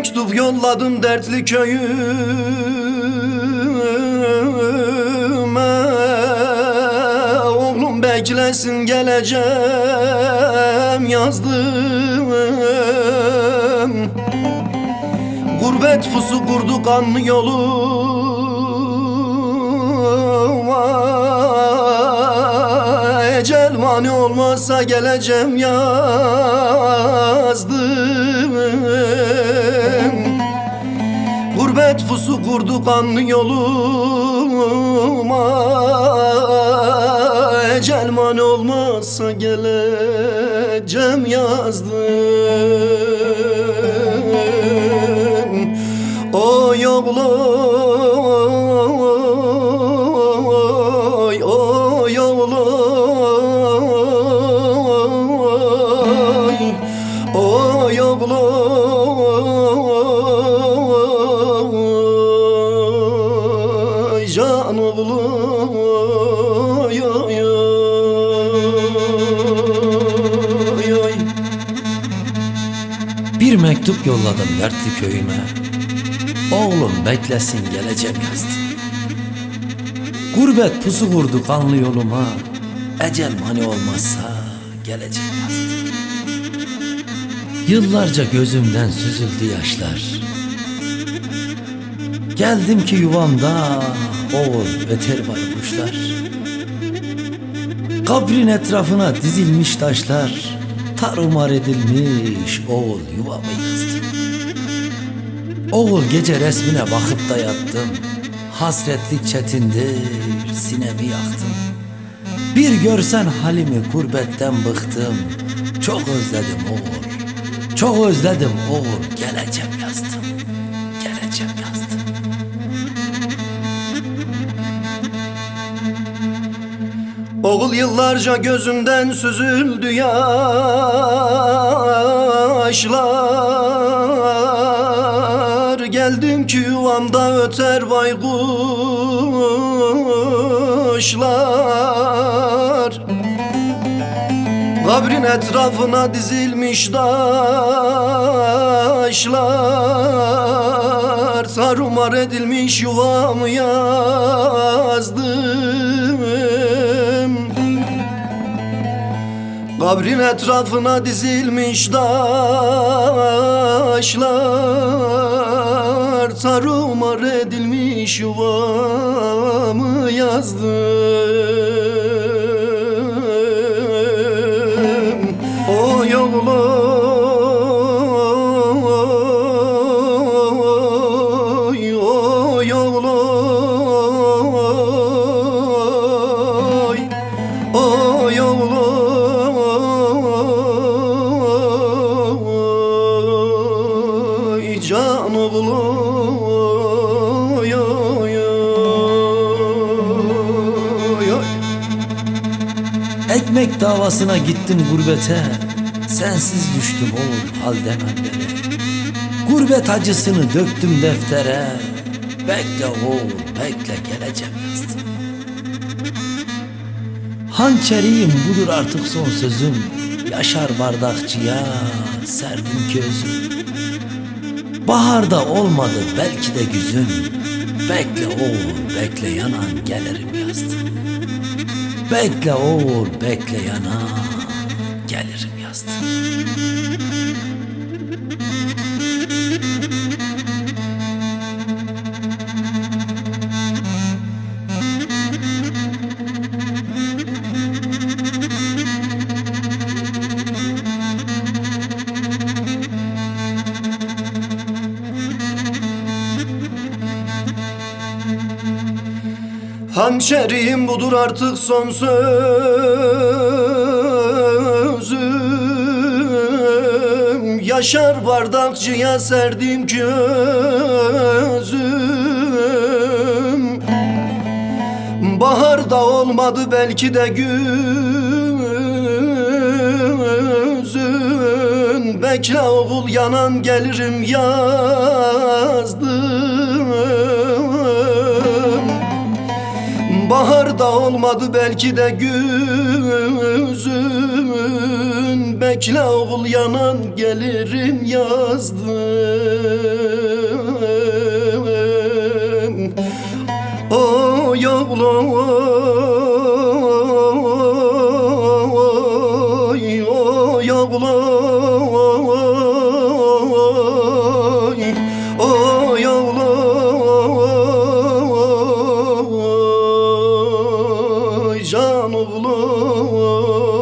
mektup yolladım dertli köyüme. Oğlum beklesin geleceğim yazdım. Gurbet pusu kurdu kanlı yoluma Ecel mani olmazsa geleceğim yazdım pusu kurdu kanlı yoluma. Ecel mani olmazsa geleceğim yazdım. Oy oğloy, Bir mektup yolladım dertli köyüme. Oğlum beklesin geleceğim yazdı. Gurbet pusu kurdu kanlı yoluma. Ecel mani olmazsa geleceğim yazdı. Yıllarca gözümden süzüldü yaşlar. Geldim ki yuvamda oğul öter baykuşlar Kabrin etrafına dizilmiş taşlar Tarumar edilmiş oğul yuvamı yazdı Oğul gece resmine bakıp da yattım. Hasretlik çetindir sinemi yaktım. Bir görsen halimi gurbetten bıktım. Çok özledim oğul Çok özledim oğul Geleceğim yazdım Oğul yıllarca gözümden süzüldü yaşlar. Geldim ki yuvamda öter baykuşlar. Kabrin etrafına dizilmiş taşlar. Tarumar edilmiş yuvamı yazdım Kabrin etrafına dizilmiş taşlar Tarumar edilmiş yuvamı yazdım Oy oğloy, Ekmek davasına gittim gurbete. Sensiz düştüm oğul halden hallere Gurbet acısını döktüm deftere. Bekle oğul bekle geleceğim yazdım. Hançeriyim budur artık son sözüm. Yaşar bardakçıya serdim közüm. Baharda olmadı belki de güzün Bekle oğul bekle yanan gelirim yazdım Bekle oğul bekle yana. Gelirim yazdım Hançerim budur artık son sözüm. Yaşar bardakçıya serdim gözüm. Baharda olmadı belki de güzün. Bekle oğul yanan gelirim yazdım olmadı belki de güzün bekle oğul yanan gelirim yazdım. Oy oğlum oy oy oğlum oh, oh, oh.